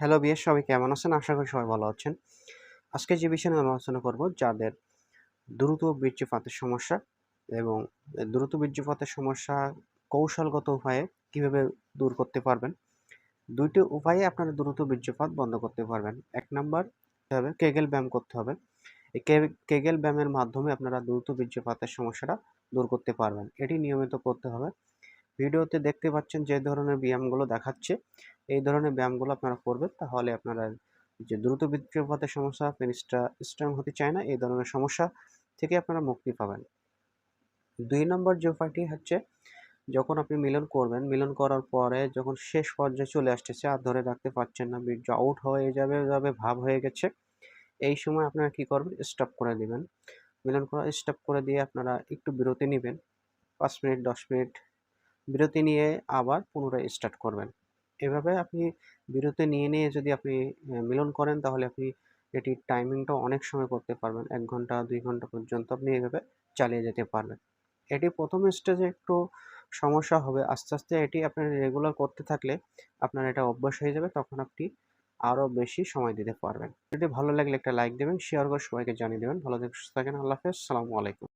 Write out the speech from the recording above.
Hello বিয়ের সবাই কেমন আছেন? আশা করি সবাই ভালো আছেন। আজকে যে বিষয়ে নিয়ে আলোচনা করব, যাদের দ্রুত বীর্যপাতের সমস্যা এবং দ্রুত বীর্যপাতের সমস্যা কৌশলগত উপায়ে কীভাবে দূর করতে পারবেন, দুইটি উপায়ে আপনারা দ্রুত বীর্যপাত বন্ধ করতে পারবেন। এক নাম্বার হবে কেগেল ব্যায়াম করতে হবে। এই কেগেল ব্যায়ামের মাধ্যমে আপনারা দ্রুত বীর্যপাতের সমস্যাটা দূর করতে পারবেন। এটি নিয়মিত করতে হবে। ভিডিওতে দেখতে পাচ্ছেন যে ধরনের ব্যায়ামগুলো দেখাচ্ছে। এই ধরনের ব্যায়ামগুলো আপনারা করবেন, তাহলে আপনারা যে দ্রুত বীর্যপাতের সমস্যা, পেনিসটা স্ট্রং হতে চায় না, এই ধরনের সমস্যা থেকে আপনারা মুক্তি পাবেন। দুই নম্বর যে উপায়টি হচ্ছে, যখন আপনি মিলন করবেন, মিলন করার পরে যখন শেষ পর্যায়ে চলে আসতেছে, আর ধরে রাখতে পারছেন না, বীর্য আউট হয়ে যাবে যাবে, ভাব হয়ে গেছে, এই সময় আপনারা কি করবেন স্টপ করে দিবেন। মিলন করা স্টপ করে দিয়ে আপনারা একটু বিরতি নেবেন, পাঁচ মিনিট, দশ মিনিট, বিরতি নিয়ে আবার পুনরায় স্টার্ট করবেন। এভাবে আপনি বিরতি নিয়ে নিয়ে যদি আপনি মিলন করেন, তাহলে আপনি এটির টাইমিংটা অনেক সময় করতে পারবেন। এক ঘণ্টা, দুই ঘণ্টা পর্যন্ত আপনি এভাবে চালিয়ে যেতে পারবেন। এটি প্রথম স্টেজে একটু সমস্যা হবে। আস্তে আস্তে এটি আপনি রেগুলার করতে থাকলে আপনার এটা অভ্যাস হয়ে যাবে, তখন আপনি আরও বেশি সময় দিতে পারবেন। যদি ভালো লাগলে একটা লাইক দেবেন শেয়ার করে সবাইকে জানিয়ে দেবেন। ভালো থাকেন আল্লাহ হাফেজ, সালামু আলাইকুম।